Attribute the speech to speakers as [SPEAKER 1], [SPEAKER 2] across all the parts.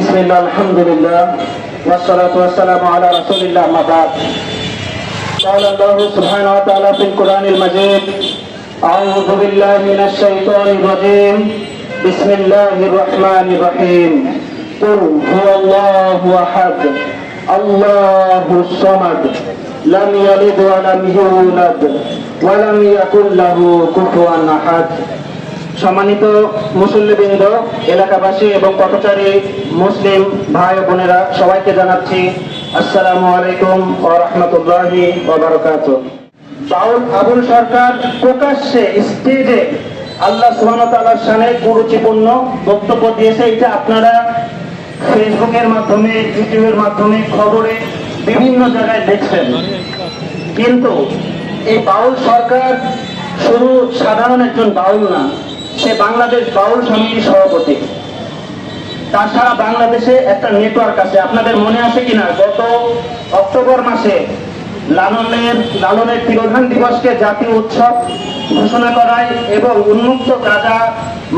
[SPEAKER 1] بسم الله الحمد لله والصلاة والسلام على رسول الله أما بعد. قال الله سبحانه وتعالى في القرآن المجيد أعوذ بالله من الشيطان الرجيم. بسم الله الرحمن الرحيم. قل هو الله أحد الله الصمد لم يلد ولم يولد ولم يكن له كفوا أحد. সম্মানিত মুসল্লিবৃন্দ, এলাকাবাসী এবং পথচারী, মুসলিম ভাই বোনেরা, সবাইকে জানাচ্ছি আসসালামু আলাইকুম রহমতুল্লাহি বাউল আবুল সরকার প্রকাশ্যে স্টেজে আল্লাহ ওয়া তাআলার কুরুচিপূর্ণ বক্তব্য দিয়েছে। এটা আপনারা ফেসবুকের মাধ্যমে, ইউটিউবের মাধ্যমে খবরে বিভিন্ন জায়গায় দেখছেন। কিন্তু এই বাউল সরকার শুধু সাধারণ একজন বাউল না সে বাংলাদেশ বাউল সমিতির সভাপতি। তাছাড়া বাংলাদেশে একটা নেটওয়ার্ক আছে। আপনাদের মনে আছে কিনা? গত অক্টোবর মাসে লালনের লালনের তিরোধান দিবসকে জাতীয় উৎসব ঘোষণা করায় এবং উন্মুক্ত গাঁজা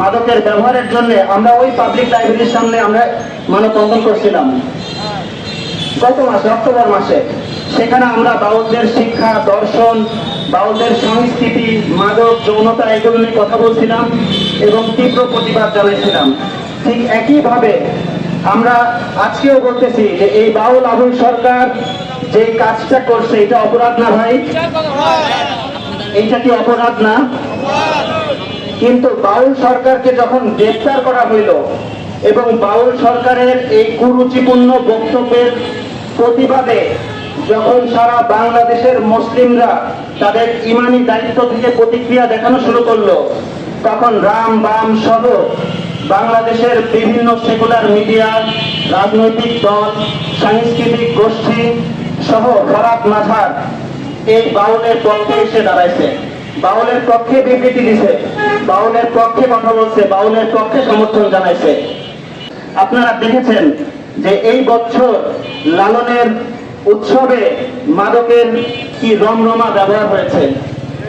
[SPEAKER 1] মাদকের ব্যবহারের জন্য আমরা ওই পাবলিক লাইব্রেরির সামনে আমরা মানববন্ধন করছিলাম। গত মাসে, অক্টোবর মাসে, সেখানে আমরা বাউলদের শিক্ষা, দর্শন বাউলদের সংস্কৃতি, মাদক, যৌনতা এগুলো নিয়ে কথা বলছিলাম এবং তীব্র প্রতিবাদ জানাইছিলাম। ঠিক একইভাবে আমরা আজকেও বলতেছি যে এই বাউল আবুল সরকার যে কাজটা করছে, এটা অপরাধ না ভাই? এইটা কি অপরাধ না? কিন্তু বাউল সরকারকে যখন গ্রেফতার করা হইল এবং বাউল সরকারের এই কুরুচিপূর্ণ বক্তব্যের প্রতিবাদে যখন সারা বাংলাদেশের মুসলিমরা তাদের ইমানি দায়িত্ব থেকে প্রতিক্রিয়া দেখানো শুরু করল, তখন রাম বাম সহ বাংলাদেশের বিভিন্ন সেকুলার মিডিয়া, রাজনৈতিক দল, সাংস্কৃতিক গোষ্ঠী সহ ফরাত মাঝার এই বাউলের পক্ষে এসে দাঁড়াইছে। বাউলের পক্ষে বিবৃতি দিছে, বাউলের পক্ষে কথা বলছে, বাউলের পক্ষে সমর্থন জানাইছে। আপনারা দেখেছেন যে এই বছর লালনের উৎসবে মাদকের কি রমরমা ব্যবহার হয়েছে?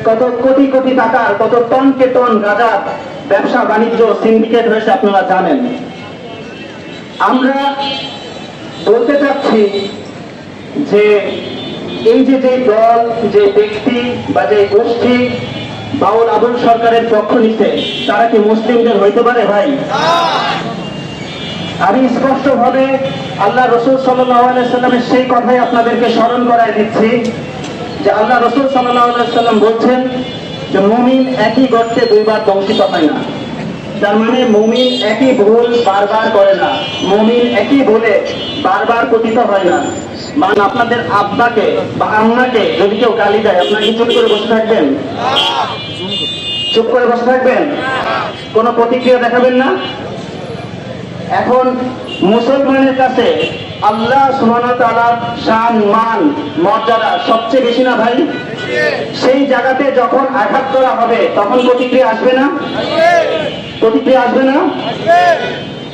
[SPEAKER 1] কত কোটি কোটি টাকার কত টনকে টন গাঁজার ব্যবসা বাণিজ্য সিন্ডিকেট হয়েছে আপনারা জানেন। আমরা বলতে চাচ্ছি যে এই যে যে দল যে ব্যক্তি বা যে গোষ্ঠী বাউল আবুল সরকারের পক্ষ নিচ্ছে তারা কি মুসলিমদের হইতে পারে ভাই? আমি স্পষ্ট ভাবে আল্লাহ রসুল সাল্লামের সেই কথাই আপনাদেরকে স্মরণ করায় দিচ্ছি যে আল্লাহ রসুল সাল্লাম বলছেন যে মুমিন একই গর্তে দুইবার দংশিত হয় না। তার মানে মুমিন একই ভুল বারবার করে না। মুমিন একই ভুলে বারবার পতিত হয় না। মান আপনাদের আব্বাকে বা আম্মাকে যদি কেউ গালি দেয়, আপনারা কি চুপ করে বসে থাকবেন? চুপ করে বসে থাকবেন? কোনো প্রতিক্রিয়া দেখাবেন না? এখন মুসলমানের কাছে আল্লাহ শান, মান, মর্যাদা সবচেয়ে বেশি না ভাই? সেই জায়গাতে যখন আঘাত করা হবে, তখন প্রতিক্রিয়া আসবে না? প্রতিক্রিয়া আসবে না?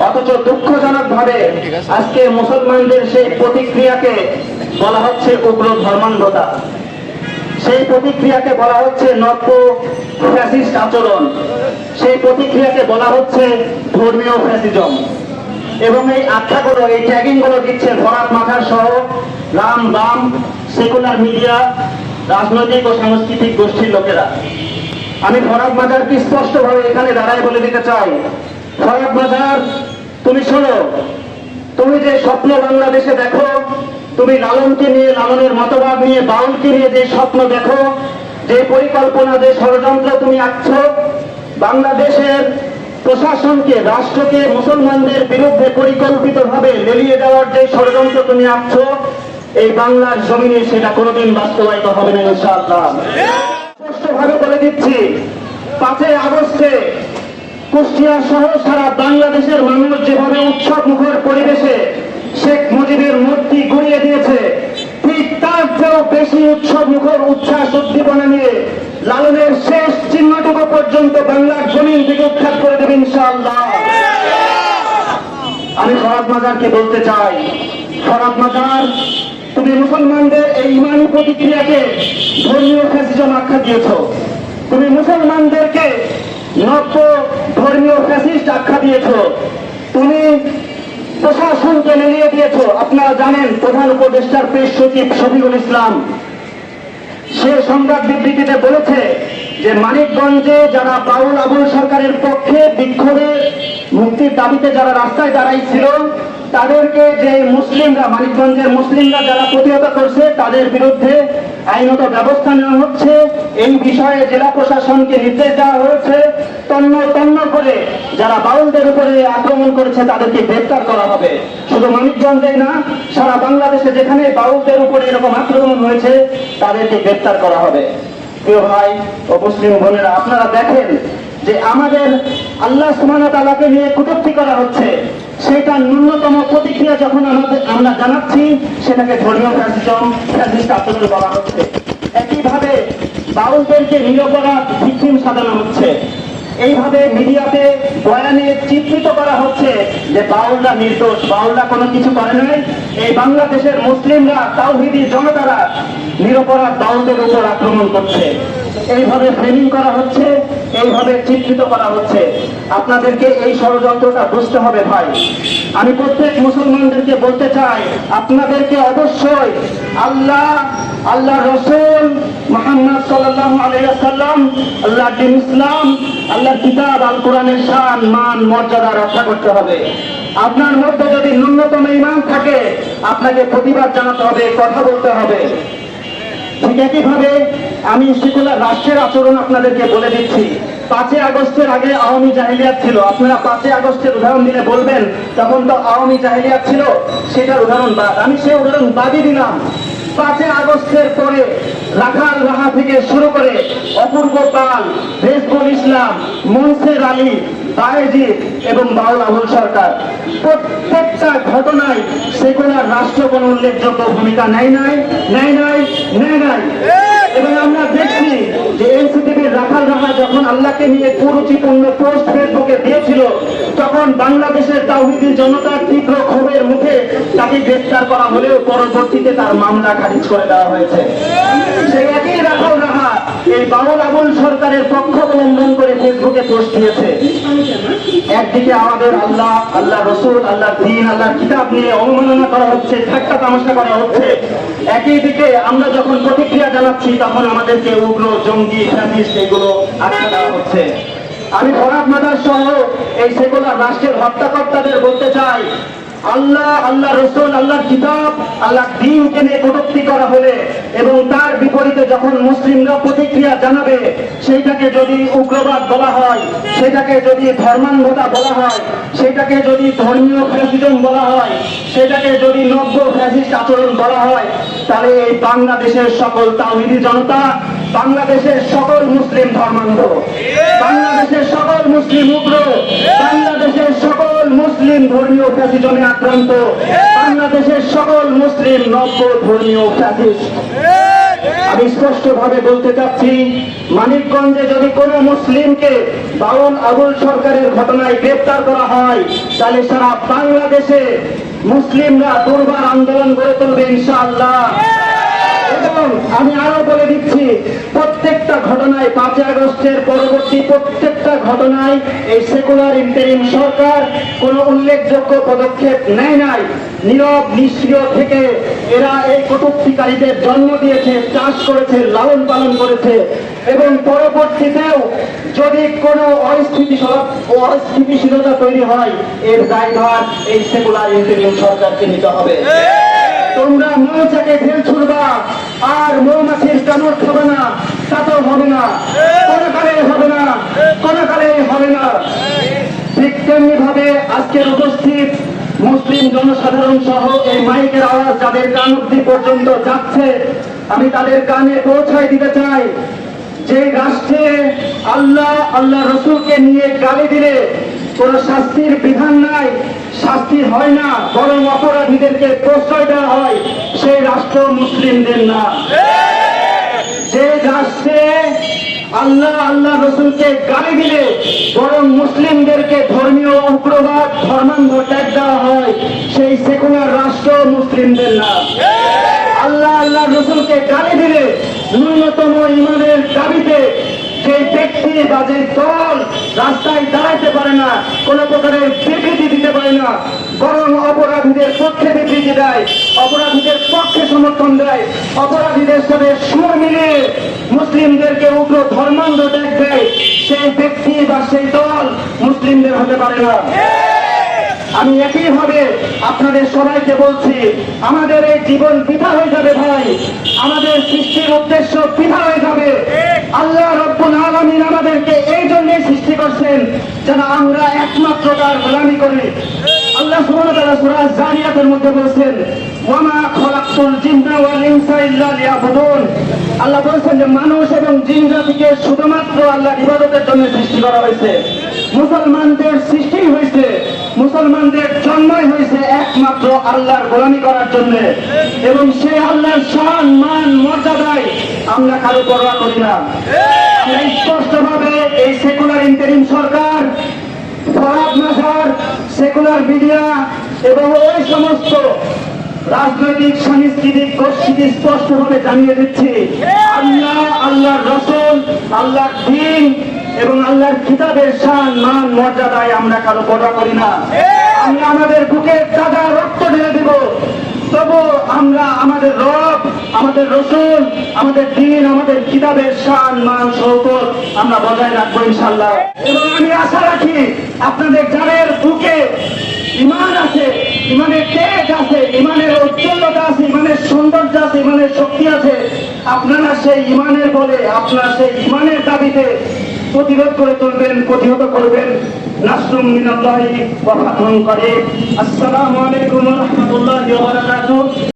[SPEAKER 1] অথচ দুঃখজনক ভাবে আজকে মুসলমানদের সেই প্রতিক্রিয়াকে বলা হচ্ছে উগ্র ধর্মান্ধতা। সেই প্রতিক্রিয়াকে বলা হচ্ছে নব্য আচরণ। সেই প্রতিক্রিয়াকে বলা হচ্ছে ধর্মীয় ফ্যাসিজম। এবং এই আখ্যা আখ্যাগুলো, এই ট্যাগিংগুলো দিচ্ছে ভরাত মাথার সহ রাম বাম সেকুলার মিডিয়া রাজনৈতিক ও সাংস্কৃতিক গোষ্ঠীর লোকেরা। আমি ফরাদ মাজারকে স্পষ্টভাবে এখানে দাঁড়ায় বলে দিতে চাই। ফরাদ মাজার, তুমি শোনো, তুমি যে স্বপ্ন বাংলাদেশে দেখো, তুমি লালনকে নিয়ে, লালনের মতবাদ নিয়ে, বাউলকে নিয়ে যে স্বপ্ন দেখো, যে পরিকল্পনা, যে ষড়যন্ত্র তুমি আঁকছো, বাংলাদেশের প্রশাসনকে, রাষ্ট্রকে, মুসলমানদের বিরুদ্ধে পরিকল্পিতভাবে লেলিয়ে দেওয়ার যে ষড়যন্ত্র তুমি আঁকছো, এই বাংলার জমিনে সেটা কোনোদিন বাস্তবায়িত হবে না, ইনশাআল্লাহ। স্পষ্টভাবে বলে দিচ্ছি, পাঁচই আগস্টে কুষ্টিয়া সহ সারা বাংলাদেশের মানুষ যেভাবে উৎসব মুখর পরিবেশে শেখ মুজিবের মূর্তি গড়িয়ে দিয়েছে, ঠিক তার চেয়েও বেশি উৎসব মুখর উচ্ছ্বাস উদ্দীপনা নিয়ে লালনের শেষ চিহ্নটুকু পর্যন্ত বাংলার জমিন থেকে উৎখাত করে দেবে ইনশাআল্লাহ। আমি ফরাদ মাজারকে বলতে চাই, ফরাদ মাজার, তুমি মুসলমানদের এই ইমানি প্রতিক্রিয়াকে ধর্মীয় ফ্যাসিজম আখ্যা দিয়েছ। তুমি মুসলমানদেরকে নব্য ধর্মীয় ফ্যাসিস্ট আখ্যা দিয়েছ। তুমি প্রশাসনকে মিলিয়ে দিয়েছ। আপনারা জানেন প্রধান উপদেষ্টার পেশ সচিব শফিকুল ইসলাম সে সংবাদ বিবৃতিতে বলেছে যে মানিকগঞ্জে যারা বাউল আবুল সরকারের পক্ষে বিক্ষোভে মুক্তির দাবিতে যারা রাস্তায় দাঁড়াইছিল তাদেরকে যে মুসলিমরা, মানিকগঞ্জের মুসলিমরা যারা প্রতিহত করছে, তাদের বিরুদ্ধে আইনত ব্যবস্থা নেওয়া হচ্ছে। এই বিষয়ে জেলা প্রশাসনকে নির্দেশ দেওয়া হয়েছে। তন্ন তন্ন করে যারা বাউলদের উপরে আক্রমণ করেছে, তাদেরকে গ্রেপ্তার করা হবে। শুধু মানিকগঞ্জে না, সারা বাংলাদেশে যেখানে বাউলদের উপরে এরকম আক্রমণ হয়েছে, তাদেরকে গ্রেপ্তার করা হবে। প্রিয় ভাই ও মুসলিম বোনেরা, আপনারা দেখেন যে আমাদের আল্লাহ সুমান তালাকে নিয়ে কটূক্তি করা হচ্ছে। সেটা ন্যূনতম প্রতিক্রিয়া যখন আমাদের আমরা জানাচ্ছি, সেটাকে ধর্মীয় ফ্যাসিজম ফ্যাসিস্ট আন্দোলন বলা হচ্ছে। একইভাবে বাউলদেরকে নিরপরাধ ভিকটিম সাজানো হচ্ছে, এইভাবে মিডিয়াতে বয়ানে চিত্রিত করা হচ্ছে যে বাউলরা নির্দোষ, বাউলরা কোনো কিছু করে নাই। এই বাংলাদেশের মুসলিমরা, তাওহিদি জনতারা নিরপরাধ বাউলদের উপর আক্রমণ করছে। এইভাবে ফ্রেমিং করা হচ্ছে, এইভাবে চিত্রিত করা হচ্ছে। আপনাদেরকে এই ষড়যন্ত্রটা বুঝতে হবে ভাই। আমি প্রত্যেক মুসলমানদেরকে বলতে চাই, আপনাদেরকে অবশ্যই আল্লাহ আল্লাহ রসুল মোহাম্মদ সাল্লাহ আলাইসাল্লাম আল্লাহ দিন ইসলাম, আল্লাহর কিতাব আল কোরআনের শান, মান, মর্যাদা রক্ষা করতে হবে। আপনার মধ্যে যদি ন্যূনতম ইমান থাকে, আপনাকে প্রতিবাদ জানাতে হবে, কথা বলতে হবে। ঠিক একইভাবে আমি সেকুলার রাষ্ট্রের আচরণ আপনাদেরকে বলে দিচ্ছি। পাঁচই আগস্টের আগে আওয়ামী জাহিলিয়াত ছিল। আপনারা পাঁচই আগস্টের উদাহরণ দিলে বলবেন, তখন তো আওয়ামী জাহিলিয়াত ছিল, সেটার উদাহরণ বাদ আমি সেই উদাহরণ বাদই দিলাম। পাঁচই আগস্টের পরে রাখাল রাহা থেকে শুরু করে অপূর্ব পাল রেজবুল ইসলাম, মনসের আলী, বায়েজিদ এবং বাউল আবুল সরকার। প্রত্যেকটা ঘটনায় সেকুলার রাষ্ট্র কোনো উল্লেখযোগ্য ভূমিকা নেয় নাই নেয় নাই নেয় নাই। এবং আমরা দেখছি যে এনসিটিভির রাখাল রাহা যখন আল্লাহকে নিয়ে কুরুচিপূর্ণ পোস্ট ফেসবুকে দিয়েছিল, তখন বাংলাদেশের তাওহিদি জনতার তীব্র ক্ষোভের মুখে তাকে গ্রেফতার করা হলেও পরবর্তীতে তার মামলা খারিজ করে দেওয়া হয়েছে। সেই একই রাখাল রাহা এই বাউল আবুল সরকারের পক্ষ অবলম্বন করে ফেসবুকে পোস্ট দিয়েছে। একদিকে আমাদের আল্লাহ আল্লাহ রসুল, আল্লাহ দিন, আল্লাহ কিতাব নিয়ে অবমাননা করা হচ্ছে, ঠাট্টা তামাশা করা হচ্ছে। একই দিকে আমরা যখন প্রতিক্রিয়া জানাচ্ছি, তখন আমাদেরকে উগ্র, জঙ্গি, ফ্যাসিস্ট এগুলো আটকে দেওয়া হচ্ছে। আমি ফরাদ মাদার সহ এই সেকুলার রাষ্ট্রের হত্যাকর্তাদের বলতে চাই আল্লাহ আল্লাহ রসুল আল্লাহর কিতাব, আল্লাহ দিনকে নিয়ে কটূক্তি করা হলে এবং তার বিপরীতে যখন মুসলিমরা প্রতিক্রিয়া জানাবে, সেইটাকে যদি উগ্রবাদ বলা হয়, সেটাকে যদি ধর্মান্ধতা বলা হয়, সেটাকে যদি ধর্মীয় ফ্যাসিজম বলা হয়, সেটাকে যদি নব্য ফ্যাসিস্ট আচরণ বলা হয়, তাহলে এই বাংলাদেশের সকল তাওহিদি জনতা, বাংলাদেশের সকল মুসলিম ধর্মান্ধ, বাংলাদেশের সকল মুসলিম উগ্র, বাংলাদেশের সকল মুসলিম ধর্মীয় ফ্যাসিজমে আক্রান্ত। বাংলাদেশের সকল মুসলিম নব্য ধর্মীয় ফ্যাসিস্ট আমি স্পষ্ট ভাবে বলতে চাচ্ছি, মানিকগঞ্জে যদি কোনো মুসলিমকে বাউল আবুল সরকারের ঘটনায় গ্রেপ্তার করা হয়, তাহলে সারা বাংলাদেশে মুসলিমরা দুর্বার আন্দোলন গড়ে তুলবে ইনশাআল্লাহ। এবং আমি আরও বলে দিচ্ছি, প্রত্যেকটা ঘটনায় পাঁচই আগস্টের পরবর্তী প্রত্যেকটা ঘটনায় এই সেকুলার ইন্টারিম সরকার কোন উল্লেখযোগ্য পদক্ষেপ নেয় নাই। নীরব, নিষ্ক্রিয় থেকে এরা এই কটুক্তিকারীদের জন্ম দিয়েছে, চাষ করেছে, লালন পালন করেছে এবং পরবর্তীতেও যদি কোনো অস্থিতিশীল অস্থিতিশীলতা তৈরি হয়, এর দায়ভার এই সেকুলার ইন্টারিম সরকারকে নিতে হবে। তোমরা মৌচাকে ঢেল ছুড়বা। আর মৌমাছির কামড় খাবে না তাতেও হবে না। কোনো কালে হবে না কোনো কালে হবে না। ঠিক তেমনি ভাবে আজকের উপস্থিত মুসলিম জনসাধারণ সহ এই মাইকের আওয়াজ যাদের কান অব্দি পর্যন্ত যাচ্ছে, আমি তাদের কানে পৌঁছায় দিতে চাই। যে রাষ্ট্রে আল্লাহ আল্লাহ রসুলকে নিয়ে গালি দিলে কোন শাস্তির বিধান নাই, শাস্তি হয় না, বরং অপরাধীদেরকে প্রশ্রয় দেওয়া হয় সেই রাষ্ট্র মুসলিমদের না। যে রাষ্ট্রে আল্লাহ আল্লাহ রসুলকে গালি দিলে, বরং মুসলিমদেরকে ধর্মীয় উগ্রবাদ, ধর্মান্ধ ট্যাগ দেওয়া হয়, সেই সেকুলার রাষ্ট্র মুসলিমদের না। আল্লাহ আল্লাহ রসুলকে গালি দিলে, ন্যূনতম ইমানের দাবিতে সেই ব্যক্তি বা দল রাস্তায় দাঁড়াতে পারে না, কোনো প্রকারের বিবৃতি দিতে পারে না। বরং অপরাধীদের পক্ষে বিবৃতি দেয়, অপরাধীদের পক্ষে সমর্থন দেয়, অপরাধীদের সাথে সুর মিলিয়ে মুসলিমদেরকে উগ্র ধর্মান্ধ দেখ দেয়। সেই ব্যক্তি বা সেই দল মুসলিমদের হতে পারে না। আমি একইভাবে আপনাদের সবাইকে বলছি, আমাদের এই জীবন বৃথা হয়ে যাবে ভাই। আমাদের সৃষ্টির উদ্দেশ্য বৃথা হয়ে যাবে। আলমিন আমাদেরকে এই জন্যই সৃষ্টি করছেন যেন আমরা একমাত্র তার গোলামি করি। আল্লাহ সুবহানাহু ওয়া তাআলা সূরা জারিয়াতের মধ্যে বলেছেন, ওয়ামা খলাকতুল জিন্না ওয়াল ইনসা ইল্লা লিয়াবুদুন। আল্লাহ বলেছেন যে, মানুষ এবং জিন জাতিকে শুধুমাত্র আল্লাহর ইবাদতের জন্য সৃষ্টি করা হয়েছে। মুসলমানদের সৃষ্টি হয়েছে, মুসলমানদের জন্মই হয়েছে একমাত্র আল্লাহর গোলামি করার জন্য। এবং সেই আল্লাহর সম্মান মর্যাদায় আমরা কারও পরোয়া করি না। স্পষ্টভাবে এই সেকুলার ইন্টারিম সরকার, ফরাদ মাসার সেকুলার মিডিয়া এবং ওই সমস্ত রাজনৈতিক, সাংস্কৃতিক গোষ্ঠীকে স্পষ্টভাবে জানিয়ে দিচ্ছি, আল্লাহ, আল্লাহর রসুল, আল্লাহর দিন এবং আল্লাহর কিতাবের শান, মান, মর্যাদায় আমরা কারও পড়া করি না। আমরা আমাদের বুকের তাজা রক্ত ঢেলে দিব। তবু আমরা আমাদের রব, আমাদের রসুল, আমাদের দিন, আমাদের কিতাবের শান, মান সৌকত আমরা বজায় রাখব ইনশাল্লাহ এবং আমি আশা রাখি আপনাদের যাদের বুকে ইমান আছে ইমানের তেজ আছে ইমানের উজ্জ্বলতা আছে ইমানের সৌন্দর্য আছে ইমানের শক্তি আছে, আপনারা সেই ইমানের বলে, আপনারা সেই ইমানের দাবিতে প্রতিরোধ করে তুলবেন, প্রতিহত করবেন। নাসরুম মিনাল্লাহি ওয়া ফাতহুন করিম। আসসালামু আলাইকুম ওয়া রাহমাতুল্লাহি ওয়া বারাকাতুহু।